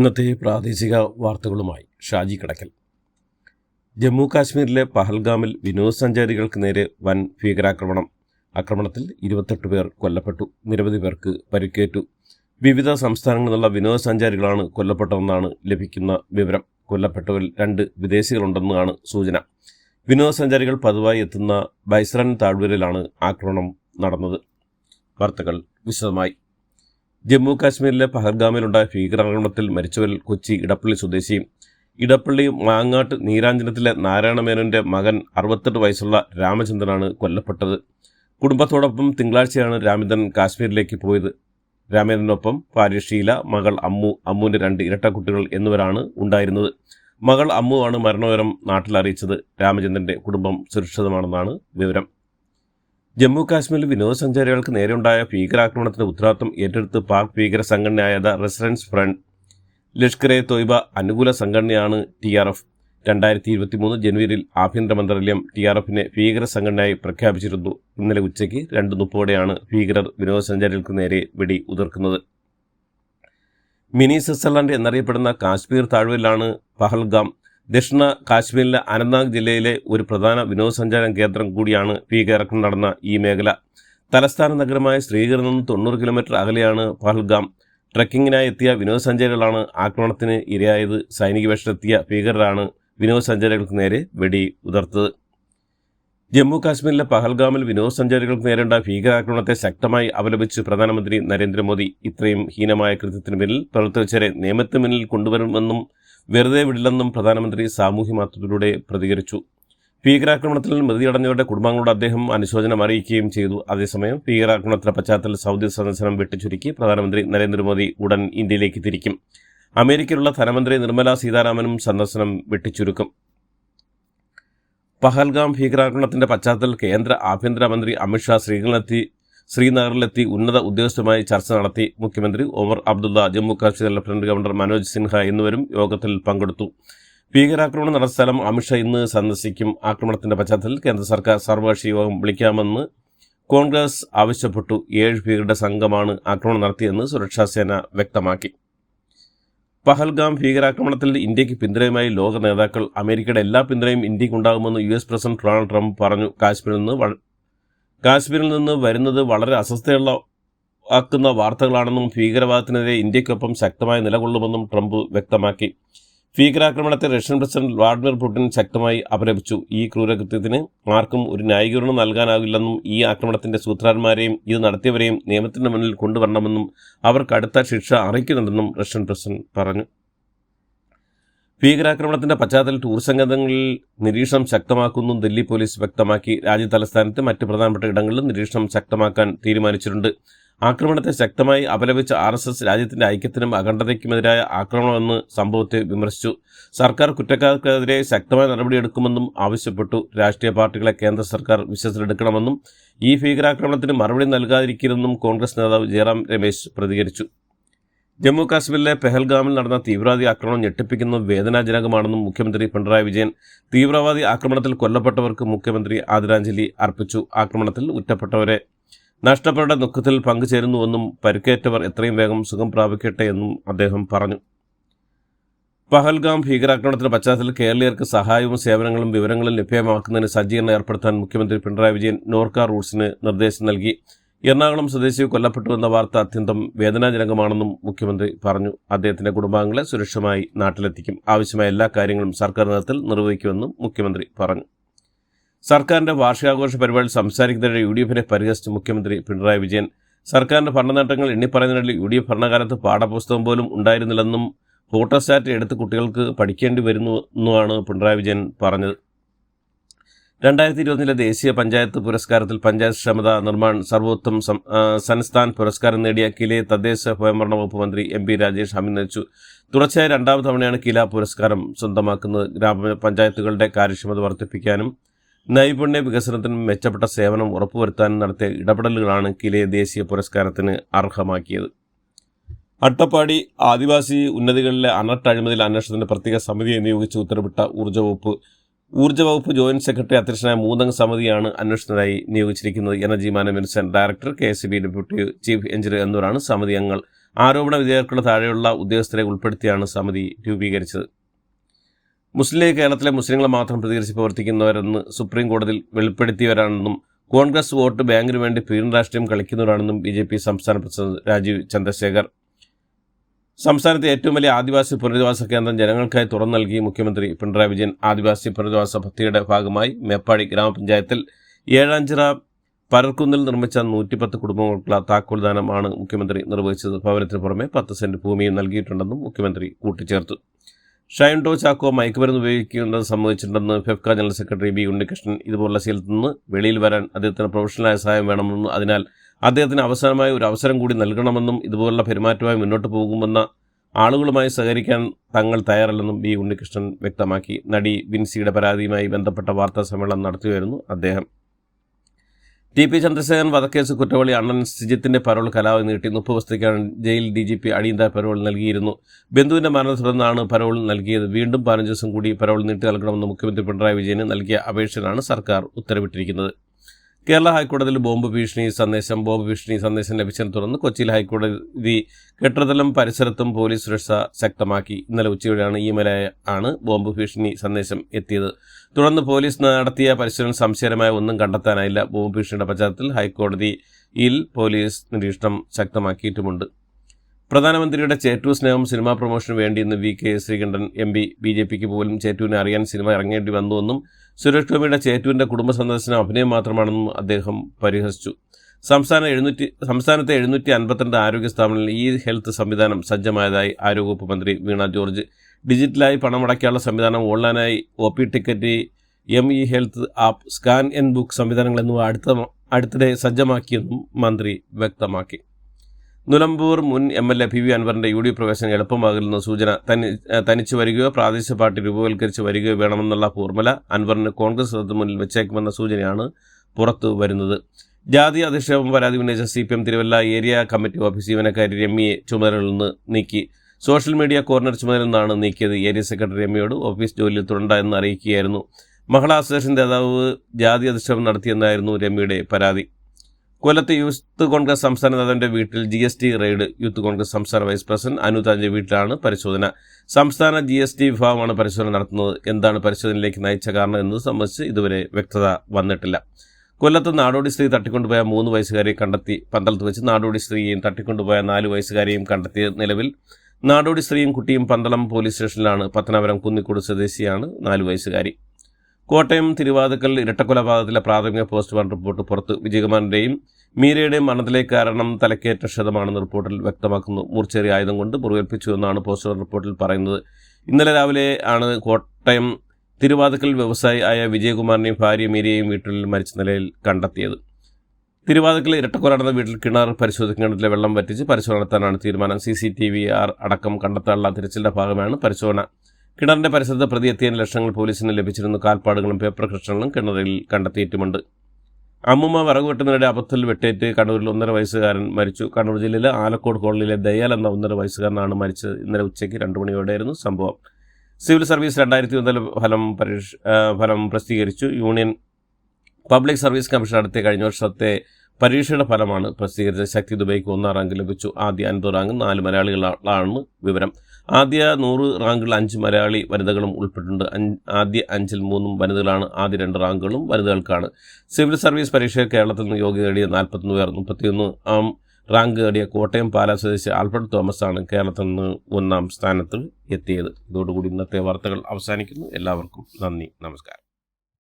ഇന്നത്തെ പ്രാദേശിക വാർത്തകളുമായി ഷാജി കടക്കൽ. ജമ്മു കാശ്മീരിലെ പഹൽഗാമിൽ വിനോദസഞ്ചാരികൾക്ക് നേരെ വൻ ഭീകരാക്രമണം. ആക്രമണത്തിൽ ഇരുപത്തെട്ട് പേർ കൊല്ലപ്പെട്ടു. നിരവധി പേർക്ക് പരിക്കേറ്റു. വിവിധ സംസ്ഥാനങ്ങളിൽ നിന്നുള്ള വിനോദസഞ്ചാരികളാണ് കൊല്ലപ്പെട്ടതെന്നാണ് ലഭിക്കുന്ന വിവരം. കൊല്ലപ്പെട്ടവരിൽ രണ്ട് വിദേശികളുണ്ടെന്നാണ് സൂചന. വിനോദസഞ്ചാരികൾ പതിവായി എത്തുന്ന ബൈസ്രൻ താഴ്വരയിലാണ് ആക്രമണം നടന്നത്. വാർത്തകൾ വിശദമായി. ജമ്മു കാശ്മീരിലെ പഹൽഗാമിലുണ്ടായ ഭീകരാക്രമണത്തിൽ മരിച്ചവരിൽ കൊച്ചി ഇടപ്പള്ളി സ്വദേശി ഇടപ്പള്ളി മാങ്ങാട്ട് നീരാഞ്ജനത്തിലെ നാരായണമേനോന്റെ മകൻ അറുപത്തെട്ട് വയസ്സുള്ള രാമചന്ദ്രനാണ് കൊല്ലപ്പെട്ടത്. കുടുംബത്തോടൊപ്പം തിങ്കളാഴ്ചയാണ് രാമചന്ദ്രൻ കാശ്മീരിലേക്ക് പോയത്. രാമചന്ദ്രനൊപ്പം ഭാര്യ ഷീല മകൾ അമ്മു അമ്മുവിന്റെ രണ്ട് ഇരട്ടക്കുട്ടികൾ എന്നിവരാണ് ഉണ്ടായിരുന്നത്. മകൾ അമ്മുവാണ് മരണവിവരം നാട്ടിൽ അറിയിച്ചത്. രാമചന്ദ്രന്റെ കുടുംബം സുരക്ഷിതമാണെന്നാണ് വിവരം. ജമ്മു കാശ്മീരിൽ വിനോദസഞ്ചാരികൾക്ക് നേരെയുണ്ടായ ഭീകരാക്രമണത്തിന്റെ ഉത്തരവാദിത്വം ഏറ്റെടുത്ത് പാക് ഭീകര സംഘടനയായ the Resistance Front Lashkar e Taiba അനുകൂല സംഘടനയാണ് ടി ആർ എഫ്. രണ്ടായിരത്തി ഇരുപത്തി മൂന്ന് ജനുവരിയിൽ ആഭ്യന്തര മന്ത്രാലയം ടി ആർ എഫിനെ ഭീകര സംഘടനയായി പ്രഖ്യാപിച്ചിരുന്നു. ഇന്നലെ ഉച്ചയ്ക്ക് രണ്ട് മുപ്പോടെയാണ് ഭീകരർ വിനോദസഞ്ചാരികൾക്ക് നേരെ വെടി ഉതിർക്കുന്നത്. മിനി സ്വിറ്റ്സർലൻഡ് എന്നറിയപ്പെടുന്ന കാശ്മീർ താഴ്വരയിലാണ് പഹൽഗാം ദക്ഷിണ കാശ്മീരിലെ അനന്ത്നാഗ് ജില്ലയിലെ ഒരു പ്രധാന വിനോദസഞ്ചാര കേന്ദ്രം കൂടിയാണ് ഭീകരക്കം നടന്ന ഈ മേഖല. തലസ്ഥാന നഗരമായ ശ്രീകരിൽ നിന്ന് തൊണ്ണൂറ് കിലോമീറ്റർ അകലെയാണ് പഹൽഗാം. ട്രക്കിങ്ങിനായി എത്തിയ വിനോദസഞ്ചാരികളാണ് ആക്രമണത്തിന് ഇരയായത്. സൈനിക വേഷത്തിലെത്തിയ ഭീകരരാണ് വിനോദസഞ്ചാരികൾക്ക് നേരെ വെടി ഉതിർത്തത്. ജമ്മു കാശ്മീരിലെ പഹൽഗാമിൽ വിനോദസഞ്ചാരികൾക്ക് നേരിടേണ്ട ഭീകരാക്രമണത്തെ ശക്തമായി അപലപിച്ച് പ്രധാനമന്ത്രി നരേന്ദ്രമോദി ഇത്രയും ഹീനമായ കൃത്യത്തിന് പിന്നിൽ പ്രവർത്തിച്ചവരെ നിയമത്തിന് മുന്നിൽ കൊണ്ടുവരുമെന്നും വെറുതെ വിടില്ലെന്നും പ്രധാനമന്ത്രി സാമൂഹ്യ മാധ്യമത്തിലൂടെ പ്രതികരിച്ചു. ഭീകരാക്രമണത്തിൽ മൃതിയടഞ്ഞവരുടെ കുടുംബങ്ങളോട് അദ്ദേഹം അനുശോചനം അറിയിക്കുകയും ചെയ്തു. അതേസമയം ഭീകരാക്രമണത്തിന്റെ പശ്ചാത്തലത്തിൽ സൗദി സന്ദർശനം വെട്ടിച്ചുരുക്കി പ്രധാനമന്ത്രി നരേന്ദ്രമോദി ഉടൻ ഇന്ത്യയിലേക്ക് തിരിക്കും. അമേരിക്കയിലുള്ള ധനമന്ത്രി നിർമ്മല സീതാരാമനും സന്ദർശനം വെട്ടിച്ചുരുക്കും. പഹൽഗാം ഭീകരാക്രമണത്തിന്റെ പശ്ചാത്തലത്തിൽ കേന്ദ്ര ആഭ്യന്തരമന്ത്രി അമിത്ഷാ ശ്രീനഗറിലെത്തി ശ്രീനഗറിലെത്തി ഉന്നത ഉദ്യോഗസ്ഥരുമായി ചർച്ച നടത്തി മുഖ്യമന്ത്രി ഒമർ അബ്ദുള്ള ജമ്മു കാശ്മീർ ലഫ്റ്റനന്റ് ഗവർണർ മനോജ് സിൻഹ എന്നിവരും യോഗത്തിൽ പങ്കെടുത്തു. ഭീകരാക്രമണം നടന്ന സ്ഥലം അമിത്ഷാ ഇന്ന് സന്ദർശിക്കും. ആക്രമണത്തിന്റെ പശ്ചാത്തലത്തിൽ കേന്ദ്ര സർക്കാർ സർവകക്ഷി യോഗം വിളിക്കാമെന്ന് കോൺഗ്രസ് ആവശ്യപ്പെട്ടു. ഏഴ് ഭീകരുടെ സംഘമാണ് ആക്രമണം നടത്തിയെന്ന് സുരക്ഷാസേന വ്യക്തമാക്കി. പഹൽഗാം ഭീകരാക്രമണത്തിൽ ഇന്ത്യയ്ക്ക് പിന്തുണയുമായി ലോക നേതാക്കൾ. അമേരിക്കയുടെ എല്ലാ പിന്തുണയും ഇന്ത്യക്കുണ്ടാകുമെന്ന് U S president Donald Trump പറഞ്ഞു. കാശ്മീരിൽ നിന്ന് കാശ്മീരിൽ നിന്ന് വരുന്നത് വളരെ അസ്വസ്ഥയുള്ള ആക്കുന്ന വാർത്തകളാണെന്നും ഭീകരവാദത്തിനെതിരെ ഇന്ത്യക്കൊപ്പം ശക്തമായി നിലകൊള്ളുമെന്നും ട്രംപ് വ്യക്തമാക്കി. ഭീകരാക്രമണത്തെ റഷ്യൻ പ്രസിഡന്റ് വ്ളാഡിമിർ പുടിൻ ശക്തമായി അപലപിച്ചു. ഈ ക്രൂരകൃത്യത്തിന് ആർക്കും ഒരു ന്യായീകരണം നൽകാനാകില്ലെന്നും ഈ ആക്രമണത്തിന്റെ സൂത്രന്മാരെയും ഇത് നടത്തിയവരെയും നിയമത്തിന്റെ മുന്നിൽ കൊണ്ടുവരണമെന്നും അവർക്ക് അടുത്ത ശിക്ഷ അറിയിക്കുന്നുണ്ടെന്നും റഷ്യൻ പ്രസിഡന്റ് പറഞ്ഞു. ഭീകരാക്രമണത്തിന്റെ പശ്ചാത്തലത്തിൽ ടൂറിസം കേന്ദ്രങ്ങളിൽ നിരീക്ഷണം ശക്തമാക്കുന്നു. ദില്ലി പോലീസ് വ്യക്തമാക്കി. രാജ്യ തലസ്ഥാനത്ത് മറ്റ് പ്രധാനപ്പെട്ട ഇടങ്ങളിലും നിരീക്ഷണം ശക്തമാക്കാൻ തീരുമാനിച്ചിട്ടുണ്ട്. ആക്രമണത്തെ ശക്തമായി അപലപിച്ച ആർ എസ് എസ് രാജ്യത്തിന്റെ ഐക്യത്തിനും അഖണ്ഡതയ്ക്കുമെതിരായ ആക്രമണമെന്ന് സംഭവത്തെ വിമർശിച്ചു. സർക്കാർ കുറ്റക്കാർക്കെതിരെ ശക്തമായ നടപടിയെടുക്കുമെന്നും ആവശ്യപ്പെട്ടു. രാഷ്ട്രീയ പാർട്ടികളെ കേന്ദ്ര സർക്കാർ വിശ്വസിലെടുക്കണമെന്നും ഈ ഭീകരാക്രമണത്തിന് മറുപടി നൽകാതിരിക്കരുതെന്നും കോൺഗ്രസ് നേതാവ് ജയറാം രമേശ് പ്രതികരിച്ചു. ജമ്മു കാശ്മീരിലെ പെഹൽഗാമിൽ നടന്ന തീവ്രവാദി ആക്രമണം ഞെട്ടിപ്പിക്കുന്നത് വേദനാജനകമാണെന്നും മുഖ്യമന്ത്രി പിണറായി വിജയൻ തീവ്രവാദി ആക്രമണത്തിൽ കൊല്ലപ്പെട്ടവർക്ക് മുഖ്യമന്ത്രി ആദരാഞ്ജലി അർപ്പിച്ചു. ആക്രമണത്തിൽ ഉറ്റപ്പെട്ടവരെ നഷ്ടപ്പെട്ട ദുഃഖത്തിൽ പങ്കുചേരുന്നുവെന്നും പരിക്കേറ്റവർ എത്രയും വേഗം സുഖം പ്രാപിക്കട്ടെ എന്നും അദ്ദേഹം പറഞ്ഞു. പഹൽഗാം ഭീകരാക്രമണത്തിന്റെ പശ്ചാത്തലത്തിൽ കേരളീയർക്ക് സഹായവും സേവനങ്ങളും വിവരങ്ങളും ലഭ്യമാക്കുന്നതിന് സജ്ജീകരണം ഏർപ്പെടുത്താൻ മുഖ്യമന്ത്രി പിണറായി വിജയൻ നോർക്ക റൂട്ട്സിന് നിർദ്ദേശം നൽകി. എറണാകുളം സ്വദേശി കൊല്ലപ്പെട്ടു എന്ന വാർത്ത അത്യന്തം വേദനാജനകമാണെന്നും മുഖ്യമന്ത്രി പറഞ്ഞു. അദ്ദേഹത്തിന്റെ കുടുംബാംഗങ്ങളെ സുരക്ഷിതമായി നാട്ടിലെത്തിക്കും. ആവശ്യമായ എല്ലാ കാര്യങ്ങളും സർക്കാർ നേതൃത്വത്തിൽ നിർവഹിക്കുമെന്നും മുഖ്യമന്ത്രി പറഞ്ഞു. സർക്കാരിന്റെ വാർഷികാഘോഷ പരിപാടിയിൽ സംസാരിക്കുന്നതിനിടെ യു ഡി എഫിനെ പരിഹസിച്ച് മുഖ്യമന്ത്രി പിണറായി വിജയൻ സർക്കാരിന്റെ ഭരണനേട്ടങ്ങൾ എണ്ണിപ്പറയുന്നതിനിടയിൽ യു ഡി എഫ് ഭരണകാലത്ത് പാഠപുസ്തകം പോലും ഉണ്ടായിരുന്നില്ലെന്നും ഫോട്ടോസ്റ്റാറ്റ് എടുത്ത് കുട്ടികൾക്ക് പഠിക്കേണ്ടി വരുന്നു എന്നുമാണ് പിണറായി വിജയൻ പറഞ്ഞത്. രണ്ടായിരത്തി ഇരുപത്തിലെ ദേശീയ പഞ്ചായത്ത് പുരസ്കാരത്തിൽ പഞ്ചായത്ത് ക്ഷമത നിർമ്മാൺ സർവോത്തം സംസ്ഥാൻ പുരസ്കാരം നേടിയ കിലെ തദ്ദേശ സ്വയംഭരണ വകുപ്പ് മന്ത്രി എം പി രാജേഷ് അഭിനന്ദിച്ചു തുടർച്ചയായ രണ്ടാം തവണയാണ് കില പുരസ്കാരം സ്വന്തമാക്കുന്നത്. ഗ്രാമപഞ്ചായത്തുകളുടെ കാര്യക്ഷമത വർദ്ധിപ്പിക്കാനും നൈപുണ്യ വികസനത്തിനും മെച്ചപ്പെട്ട സേവനം ഉറപ്പുവരുത്താനും നടത്തിയ ഇടപെടലുകളാണ് കിലെ ദേശീയ പുരസ്കാരത്തിന് അർഹമാക്കിയത്. അട്ടപ്പാടി ആദിവാസി ഉന്നതികളിലെ അനർട്ട് അഴിമതിയിൽ അന്വേഷണത്തിന് പ്രത്യേക സമിതിയെ നിയോഗിച്ച് ഉത്തരവിട്ട ഊർജ വകുപ്പ് ഊർജ വകുപ്പ് ജോയിന്റ് സെക്രട്ടറി അധ്യക്ഷനായ മൂന്നംഗ സമിതിയാണ് അന്വേഷണത്തിനായി നിയോഗിച്ചിരിക്കുന്നത്. Energy management director K. S B. Deputy chief engineer എന്നിവരാണ് സമിതി അംഗങ്ങൾ. ആരോപണ വിധേയർക്കുള്ള താഴെയുള്ള ഉദ്യോഗസ്ഥരെ ഉൾപ്പെടുത്തിയാണ് സമിതി രൂപീകരിച്ചത്. മുസ്ലിം ലീഗ് കേരളത്തിലെ മുസ്ലിങ്ങളെ മാത്രം പ്രതികരിച്ച് പ്രവർത്തിക്കുന്നവരെന്ന് സുപ്രീം കോടതിയിൽ വെളിപ്പെടുത്തിയവരാണെന്നും കോൺഗ്രസ് വോട്ട് ബാങ്കിന് വേണ്ടി പീഡന രാഷ്ട്രീയം കളിക്കുന്നവരാണെന്നും ബി ജെ പി സംസ്ഥാന പ്രസിഡന്റ് രാജീവ് ചന്ദ്രശേഖർ സംസ്ഥാനത്തെ ഏറ്റവും വലിയ ആദിവാസി പുനരധിവാസ കേന്ദ്രം ജനങ്ങൾക്കായി തുറന്നു നൽകി മുഖ്യമന്ത്രി പിണറായി വിജയൻ ആദിവാസി പുനരധിവാസ പദ്ധതിയുടെ ഭാഗമായി മേപ്പാടി ഗ്രാമപഞ്ചായത്തിൽ ഏഴാഞ്ചിറ പരർക്കുന്നിൽ നിർമ്മിച്ച നൂറ്റിപ്പത്ത് കുടുംബങ്ങൾക്കുള്ള താക്കോൽദാനമാണ് മുഖ്യമന്ത്രി നിർവഹിച്ചത്. ഭവനത്തിന് പുറമെ പത്ത് സെന്റ് ഭൂമിയും നൽകിയിട്ടുണ്ടെന്നും മുഖ്യമന്ത്രി കൂട്ടിച്ചേർത്തു. ഷൈൻ ടോ ചാക്കോ മയക്കുമരുന്ന് ഉപയോഗിക്കുന്നത് സംബന്ധിച്ചിട്ടുണ്ടെന്ന് FEFKA general secretary B Unnikrishnan ഇതുപോലുള്ള ശീലത്തിൽ നിന്ന് വെളിയിൽ വരാൻ അദ്ദേഹത്തിന് പ്രൊഫഷണലായ സഹായം വേണമെന്നും. അതിനാൽ അദ്ദേഹത്തിന് അവസാനമായി ഒരു അവസരം കൂടി നൽകണമെന്നും ഇതുപോലുള്ള പെരുമാറ്റമായി മുന്നോട്ട് പോകുമെന്ന ആളുകളുമായി സഹകരിക്കാൻ തങ്ങൾ തയ്യാറല്ലെന്നും ബി ഉണ്ണികൃഷ്ണൻ വ്യക്തമാക്കി. നടി വിൻസിയുടെ പരാതിയുമായി ബന്ധപ്പെട്ട വാർത്താ സമ്മേളനം നടത്തിയായിരുന്നു അദ്ദേഹം. ടി പി ചന്ദ്രശേഖരൻ വധക്കേസ് കുറ്റവാളി അണ്ണൻ സിജിത്തിന്റെ പരോൾ കലാവ് നീട്ടി. മുപ്പത് ദിവസത്തേക്കാണ് ജയിൽ ഡി ജി പി അടിയന്തര പരോൾ നൽകിയിരുന്നു ബന്ധുവിന്റെ മരണത്തെ തുടർന്നാണ് പരോൾ നൽകിയത്. വീണ്ടും പതിനഞ്ച് ദിവസം കൂടി പരോൾ നീട്ടി നൽകണമെന്ന് മുഖ്യമന്ത്രി പിണറായി വിജയന് നൽകിയ അപേക്ഷയിലാണ് സർക്കാർ ഉത്തരവിട്ടിരിക്കുന്നത്. കേരള ഹൈക്കോടതിയിൽ ബോംബ് ഭീഷണി സന്ദേശം ബോംബ് ഭീഷണി സന്ദേശം ലഭിച്ചതിനെ തുടർന്ന് കൊച്ചിയിൽ ഹൈക്കോടതി കെട്ടിടത്തിലും പരിസരത്തും പോലീസ് സുരക്ഷ ശക്തമാക്കി. ഇന്നലെ ഉച്ചയോടെയാണ് ഈ മല ആണ് ബോംബ് ഭീഷണി സന്ദേശം എത്തിയത്. തുടർന്ന് പോലീസ് നടത്തിയ പരിശോധന സംശയമായ ഒന്നും കണ്ടെത്താനായില്ല. ബോംബ് ഭീഷണിയുടെ പശ്ചാത്തലത്തിൽ ഹൈക്കോടതിയിൽ പോലീസ് നിരീക്ഷണം ശക്തമാക്കിയിട്ടുമുണ്ട്. പ്രധാനമന്ത്രിയുടെ ചേറ്റു സ്നേഹം സിനിമാ പ്രൊമോഷന് വേണ്ടി ഇന്ന് V K Sreekandan M P B J പിക്ക് പോലും ചേറ്റുവിനെ അറിയാൻ സിനിമ ഇറങ്ങേണ്ടി വന്നുവെന്നും സുരേഷ് ഗോപിയുടെ ചേറ്റുവിന്റെ കുടുംബ സന്ദർശനം അഭിനയം മാത്രമാണെന്നും അദ്ദേഹം പരിഹസിച്ചു. സംസ്ഥാന എഴുന്നൂറ്റി സംസ്ഥാനത്തെ എഴുന്നൂറ്റി അൻപത്തിരണ്ട് ആരോഗ്യ സ്ഥാപനങ്ങളിൽ ഈ ഹെൽത്ത് സംവിധാനം സജ്ജമായതായി ആരോഗ്യവകുപ്പ് മന്ത്രി വീണ ജോർജ്. ഡിജിറ്റലായി പണമടയ്ക്കാനുള്ള സംവിധാനം ഓൺലൈനായി O P ticket M E health app scan n book സംവിധാനങ്ങൾ എന്നിവ അടുത്ത അടുത്തിടെ സജ്ജമാക്കിയെന്നും മന്ത്രി വ്യക്തമാക്കി. നിലമ്പൂർ മുൻ M L A P V അൻവറിന്റെ യു ഡി പ്രവേശനം എളുപ്പമാകില്ലെന്ന സൂചന തനി തനിച്ച് വരികയോ പ്രാദേശിക പാർട്ടി രൂപവൽക്കരിച്ച് വരികയോ വേണമെന്നുള്ള ഫോർമുല അൻവറിന് കോൺഗ്രസ് മുന്നിൽ വെച്ചേക്കുമെന്ന സൂചനയാണ് പുറത്തു വരുന്നത്. ജാതി അധിക്ഷേപം പരാതി ഉന്നയിച്ച C P M Thiruvalla area committee office ജീവനക്കാരി രമ്യയെ ചുമതലയിൽ നിന്ന് നീക്കി. സോഷ്യൽ മീഡിയ കോർണർ ചുമതലയിൽ നിന്നാണ് നീക്കിയത് ഏരിയ സെക്രട്ടറി രമ്യയോട് ഓഫീസ് ജോലിയിൽ തുടണ്ട എന്ന് അറിയിക്കുകയായിരുന്നു. മഹിളാ അസോസിയേഷൻ നേതാവ് ജാതി അധിക്ഷേപം നടത്തിയെന്നായിരുന്നു രമ്യയുടെ പരാതി. കൊല്ലത്ത് യൂത്ത് കോൺഗ്രസ് സംസ്ഥാന നേതാവിന്റെ വീട്ടിൽ G S T raid youth Congress സംസ്ഥാന വൈസ് പ്രസിഡന്റ് അനുതാന്റെ വീട്ടിലാണ് പരിശോധന. സംസ്ഥാന ജി എസ് ടി വിഭാഗമാണ് പരിശോധന നടത്തുന്നത്. എന്താണ് പരിശോധനയിലേക്ക് നയിച്ച കാരണം എന്നത് സംബന്ധിച്ച് ഇതുവരെ വ്യക്തത വന്നിട്ടില്ല. കൊല്ലത്ത് നാടോടി സ്ത്രീ തട്ടിക്കൊണ്ടുപോയ മൂന്ന് വയസ്സുകാരെ കണ്ടെത്തി. പന്തളത്ത് വെച്ച് നാടോടി സ്ത്രീയെയും തട്ടിക്കൊണ്ടുപോയ നാല് വയസ്സുകാരെയും കണ്ടെത്തിയ നിലവിൽ നാടോടി സ്ത്രീയും കുട്ടിയും പന്തളം പോലീസ് സ്റ്റേഷനിലാണ് പത്തനാപുരം കുന്നിക്കോട് സ്വദേശിയാണ് നാല് വയസ്സുകാരി. കോട്ടയം തിരുവാതുക്കൽ ഇരട്ടക്കൊലപാതകത്തിലെ പ്രാഥമിക പോസ്റ്റ്മോർട്ടം റിപ്പോർട്ട് പുറത്ത്. വിജയകുമാറിന്റെയും മീരയുടെയും മരണത്തിലെ കാരണം തലക്കേറ്റ ക്ഷതമാണെന്ന് റിപ്പോർട്ടിൽ വ്യക്തമാക്കുന്നു. മൂർച്ചേറിയ ആയുധം കൊണ്ട് മുറിവേൽപ്പിച്ചു എന്നാണ് പോസ്റ്റ്മോർട്ടം റിപ്പോർട്ടിൽ പറയുന്നത്. ഇന്നലെ രാവിലെ ആണ് കോട്ടയം തിരുവാതുക്കൽ വ്യവസായി ആയ വിജയകുമാറിനെയും ഭാര്യ മീരയെയും വീട്ടിൽ മരിച്ച നിലയിൽ കണ്ടെത്തിയത്. തിരുവാതുക്കൽ ഇരട്ടക്കൊല നടന്ന വീട്ടിൽ കിണർ പരിശോധിക്കേണ്ടതിലെ വെള്ളം വറ്റിച്ച് പരിശോധന നടത്താനാണ് തീരുമാനം. C C T V R അടക്കം കണ്ടെത്താനുള്ള തിരച്ചിലിന്റെ ഭാഗമാണ് പരിശോധന. കിണറിന്റെ പരിസരത്ത് പ്രതി എത്തിയ ലക്ഷങ്ങൾ പോലീസിന് ലഭിച്ചിരുന്നു കാൽപ്പാടുകളും പേപ്പർ കൃഷ്ണങ്ങളും കിണറിൽ കണ്ടെത്തിയിട്ടുമുണ്ട്. അമ്മുമ്മ വിറക് വെട്ടുന്നതിനിടെ അബദ്ധത്തിൽ വെട്ടേറ്റ് കണ്ണൂരിൽ ഒന്നര വയസ്സുകാരൻ മരിച്ചു. കണ്ണൂർ ജില്ലയിലെ ആലക്കോട് കോളനിയിലെ ദയാൽ എന്ന ഒന്നര വയസ്സുകാരനാണ് മരിച്ചത്. ഇന്നലെ ഉച്ചയ്ക്ക് രണ്ട് മണിയോടെയായിരുന്നു സംഭവം. സിവിൽ സർവീസ് രണ്ടായിരത്തി ഒന്നിലെ ഫലം പരീക്ഷ ഫലം പ്രസിദ്ധീകരിച്ചു. യൂണിയൻ പബ്ലിക് സർവീസ് കമ്മീഷൻ നടത്തിയ കഴിഞ്ഞ വർഷത്തെ പരീക്ഷയുടെ ഫലമാണ് പ്രസിദ്ധീകരിച്ചത്. ശക്തി ദുബൈക്ക് ഒന്നാം റാങ്ക് ലഭിച്ചു. ആദ്യ അൻപത് റാങ്ക് നാല് മലയാളികളാണ് വിവരം. ആദ്യ നൂറ് റാങ്കുകളിൽ അഞ്ച് മലയാളി വനിതകളും ഉൾപ്പെട്ടിട്ടുണ്ട്. ആദ്യ അഞ്ചിൽ മൂന്നും വനിതകളാണ്. ആദ്യ രണ്ട് റാങ്കുകളും വനിതകൾക്കാണ്. സിവിൽ സർവീസ് പരീക്ഷയിൽ കേരളത്തിൽ നിന്ന് യോഗ്യത നേടിയ നാൽപ്പത്തൊന്ന് പേർ മുപ്പത്തിയൊന്ന്. ആം റാങ്ക് നേടിയ കോട്ടയം പാലാ സ്വദേശി ആൽഫ്രഡ് തോമസ് ആണ് കേരളത്തിൽ നിന്ന് ഒന്നാം സ്ഥാനത്ത് എത്തിയത്. ഇതോടുകൂടി ഇന്നത്തെ വാർത്തകൾ അവസാനിക്കുന്നു. എല്ലാവർക്കും നന്ദി. നമസ്കാരം.